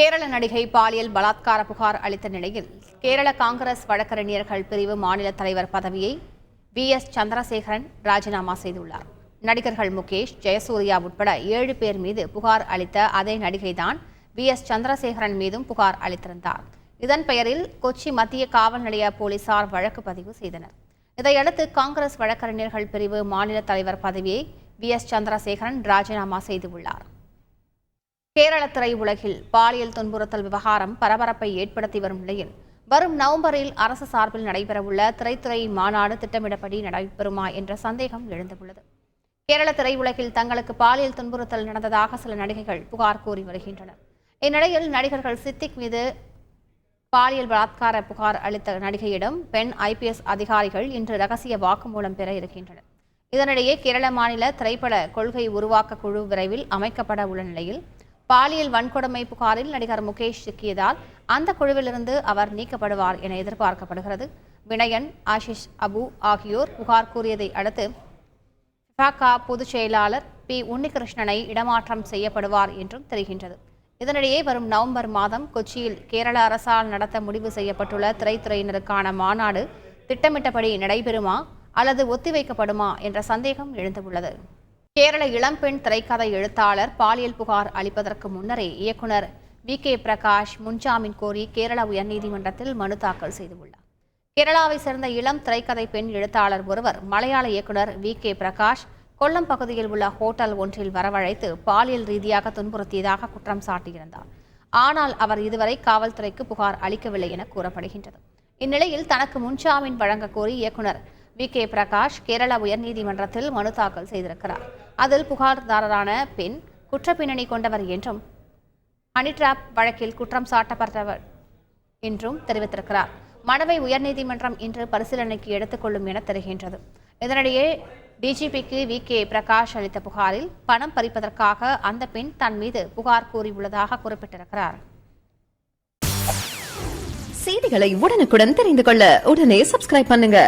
கேரள நடிகை பாலியல் பலாத்கார புகார் அளித்த நிலையில் கேரள காங்கிரஸ் வழக்கறிஞர்கள் பிரிவு மாநில தலைவர் பதவியை வி. எஸ். சந்திரசேகரன் ராஜினாமா செய்துள்ளார். நடிகர்கள் முகேஷ் ஜெயசூர்யா உட்பட ஏழு பேர் மீது புகார் அளித்த அதே நடிகைதான் வி. எஸ். சந்திரசேகரன் மீதும் புகார் அளித்திருந்தார். இதன் பெயரில் கொச்சி மத்திய காவல் நிலைய போலீசார் வழக்கு பதிவு செய்தனர். இதையடுத்து காங்கிரஸ் வழக்கறிஞர்கள் பிரிவு மாநில தலைவர் பதவியை வி. எஸ். சந்திரசேகரன் ராஜினாமா செய்துள்ளார். கேரள திரையுலகில் பாலியல் துன்புறுத்தல் விவகாரம் பரபரப்பை ஏற்படுத்தி வரும் நிலையில் வரும் நவம்பரில் அரசு சார்பில் நடைபெறவுள்ள திரைத்துறை மாநாடு திட்டமிடப்படி நடைபெறுமா என்ற சந்தேகம் எழுந்துள்ளது. கேரள திரையுலகில் தங்களுக்கு பாலியல் துன்புறுத்தல் நடந்ததாக சில நடிகைகள் புகார் கூறி வருகின்றனர். இந்நிலையில் நடிகர்கள் சித்திக் மீது பாலியல் பலாத்கார புகார் அளித்த நடிகையிடம் பெண் ஐபிஎஸ் அதிகாரிகள் இன்று ரகசிய வாக்குமூலம் பெற இருக்கின்றனர். இதனிடையே கேரள மாநில திரைப்பட கொள்கை உருவாக்க குழு விரைவில் அமைக்கப்பட உள்ள நிலையில் பாலியல் வன்கொடுமை புகாரில் நடிகர் முகேஷ் சிக்கியதால் அந்த குழுவிலிருந்து அவர் நீக்கப்படுவார் என எதிர்பார்க்கப்படுகிறது. வினயன் ஆஷிஷ் அபு ஆகியோர் புகார் கூறியதை அடுத்து ஃபிஃபாகா பொதுச் செயலாளர் பி. உன்னிகிருஷ்ணனை இடமாற்றம் செய்யப்படுவார் என்றும் தெரிகின்றது. இதனிடையே வரும் நவம்பர் மாதம் கொச்சியில் கேரள அரசால் நடத்த முடிவு செய்யப்பட்டுள்ள திரைத்துறையினருக்கான மாநாடு திட்டமிட்டபடி நடைபெறுமா அல்லது ஒத்திவைக்கப்படுமா என்ற சந்தேகம் எழுந்துள்ளது. கேரள இளம்பெண் திரைக்கதை எழுத்தாளர் பாலியல் புகார் அளிப்பதற்கு முன்னரே இயக்குனர் வி. கே. பிரகாஷ் முன்ஜாமீன் கோரி கேரள உயர்நீதிமன்றத்தில் மனு தாக்கல் செய்துள்ளார். கேரளாவை சேர்ந்த இளம் திரைக்கதை பெண் எழுத்தாளர் ஒருவர் மலையாள இயக்குனர் வி. கே. பிரகாஷ் கொல்லம் பகுதியில் உள்ள ஹோட்டல் ஒன்றில் வரவழைத்து பாலியல் ரீதியாக துன்புறுத்தியதாக குற்றம் சாட்டியிருந்தார். ஆனால் அவர் இதுவரை காவல்துறைக்கு புகார் அளிக்கவில்லை என கூறப்படுகின்றது. இந்நிலையில் தனக்கு முன்ஜாமீன் வழங்க கோரி இயக்குனர் வி கே பிரகாஷ் கேரள உயர்நீதிமன்றத்தில் மனு தாக்கல் செய்திருக்கிறார். அதில் புகார்தாரரான பெண் குற்றப்பின்னணி கொண்டவர் என்றும் ஹனி டிராப் வழக்கில் குற்றம் சாட்டப்பட்டவர் என்றும் தெரிவித்திருக்கிறார். மனுவை உயர்நீதிமன்றம் இன்று பரிசீலனைக்கு எடுத்துக்கொள்ளும் என தெரிகின்றது. இதனிடையே டிஜிபிக்கு வி கே பிரகாஷ் அளித்த புகாரில் பணம் பறிப்பதற்காக அந்த பெண் தன் மீது புகார் கூறியுள்ளதாக குறிப்பிட்டிருக்கிறார். செய்திகளை உடனுக்குடன் தெரிந்து கொள்ள உடனே சப்ஸ்கிரைப் பண்ணுங்க.